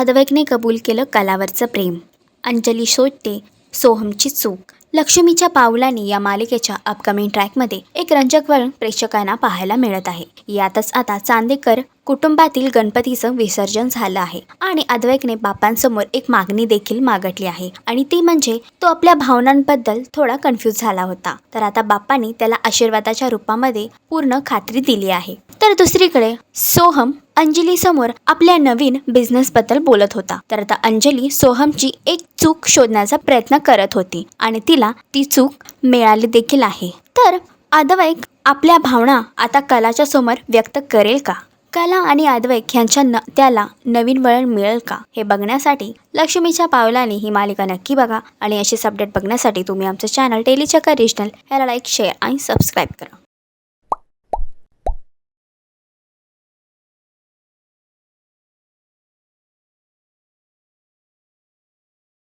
अद्वैकने कबूल केलं कलावरचं प्रेम. अंजली शोधते सोहमची चूक. लक्ष्मीच्या पावलांनी या मालिकेच्या अपकमिंग ट्रॅकमध्ये एक रंजक वळण प्रेक्षकांना पाहायला मिळत आहे. यातच आता चांदेकर कुटुंबातील गणपतीचं विसर्जन झालं आहे आणि अद्वैकने बापांसमोर एक मागणी देखील मागटली आहे आणि ती म्हणजे तो आपल्या भावनांबद्दल थोडा कन्फ्यूज झाला होता. तर आता बापांनी त्याला आशीर्वादाच्या रूपामध्ये पूर्ण खात्री दिली आहे. तर दुसरीकडे सोहम अंजली समोर आपल्या नवीन बिझनेस बद्दल बोलत होता. तर आता अंजली सोहमची एक चूक शोधण्याचा प्रयत्न करत होती आणि तिला ती चूक मिळाली देखील आहे. तर आदवैक आपल्या भावना आता कलाच्या समोर व्यक्त करेल का? कला आणि अद्वैक यांच्या न त्याला नवीन वळण मिळेल का? हे बघण्यासाठी लक्ष्मीच्या पावलाने ही मालिका नक्की बघा. आणि अशीच अपडेट बघण्यासाठी तुम्ही आमचं चॅनल टेलीचक्कर रिजनल ह्याला लाईक शेअर आणि सबस्क्राईब करा.